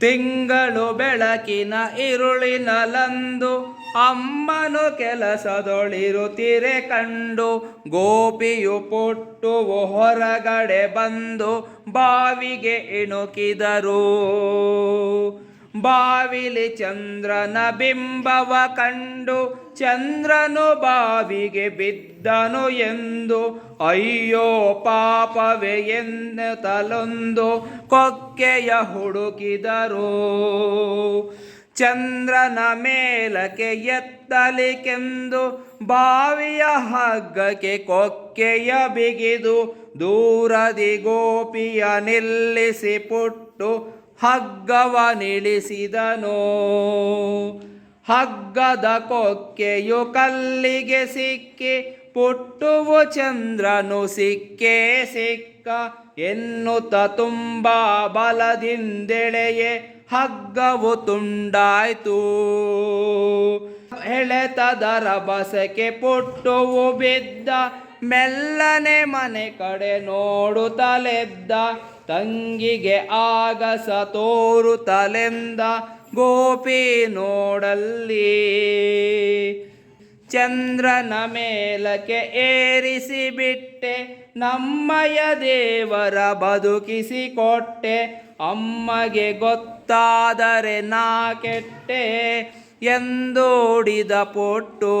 ತಿಂಗಳು ಬೆಳಕಿನ ಇರುಳಿನಲಂದು ಅಮ್ಮನು ಕೆಲಸದೊಳಿರುತ್ತಿರೆ ಕಂಡು ಗೋಪಿಯು ಪುಟ್ಟು ಹೊರಗಡೆ ಬಂದು ಬಾವಿಗೆ ಇಣುಕಿದರು. ಬಾವಿಲಿ ಚಂದ್ರನ ಬಿಂಬವ ಕಂಡು ಚಂದ್ರನು ಬಾವಿಗೆ ಬಿದ್ದನು ಎಂದು ಅಯ್ಯೋ ಪಾಪವೇ ಎನ್ನುತ್ತಲೊಂದು ಕೊಕ್ಕೆಯ ಹುಡುಕಿದರು. ಚಂದ್ರನ ಮೇಲಕ್ಕೆ ಎತ್ತಲಿಕೆಂದು ಬಾವಿಯ ಹಗ್ಗಕ್ಕೆ ಕೊಕ್ಕೆಯ ಬಿಗಿದು ದೂರದಿ ಗೋಪಿಯ ನಿಲ್ಲಿಸಿ ಪುಟ್ಟು ಹಗ್ಗವ ನಿಲ್ಲಿಸಿದನು. ಹಗ್ಗದ ಕೊಕ್ಕೆಯು ಕಲ್ಲಿಗೆ ಸಿಕ್ಕಿ, ಪುಟ್ಟುವು ಚಂದ್ರನು ಸಿಕ್ಕೇ ಸಿಕ್ಕ. ಎನ್ನುತ್ತ ತುಂಬ ಬಲದಿಂದೆಳೆಯೇ, ಹಗ್ಗವು ತುಂಡಾಯ್ತು. ಎಳೆತದರ ಬಸಕೆ ಪುಟ್ಟುವು ಬಿದ್ದ, ಮೆಲ್ಲನೆ ಮನೆ ಕಡೆ ನೋಡುತ್ತಲೆದ್ದ. ತಂಗಿಗೆ ಆಗಸ ತೋರುತ್ತಲೆಂದ ಗೋಪಿ ನೋಡಲ್ಲಿ. ಚಂದ್ರನ ಮೇಲಕ್ಕೆ ಏರಿಸಿ ಬಿಟ್ಟೆ ನಮ್ಮಯ ದೇವರ ಬದುಕಿಸಿ ಕೊಟ್ಟೆ, ಅಮ್ಮಗೆ ಗೊತ್ತಾದರೆ ನಾ ಕೆಟ್ಟೆ ಎಂದೋಡಿದ ಪೊಟ್ಟು.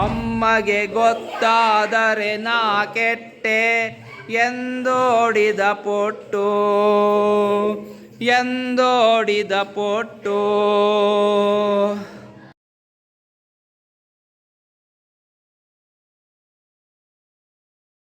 ಅಮ್ಮಗೆ ಗೊತ್ತಾದರೆ ನಾ ಕೆಟ್ಟೆ ಎಂದೋಡಿದ ಪೊಟ್ಟು ಎಂದೋಡಿದ ಪೊಟ್ಟು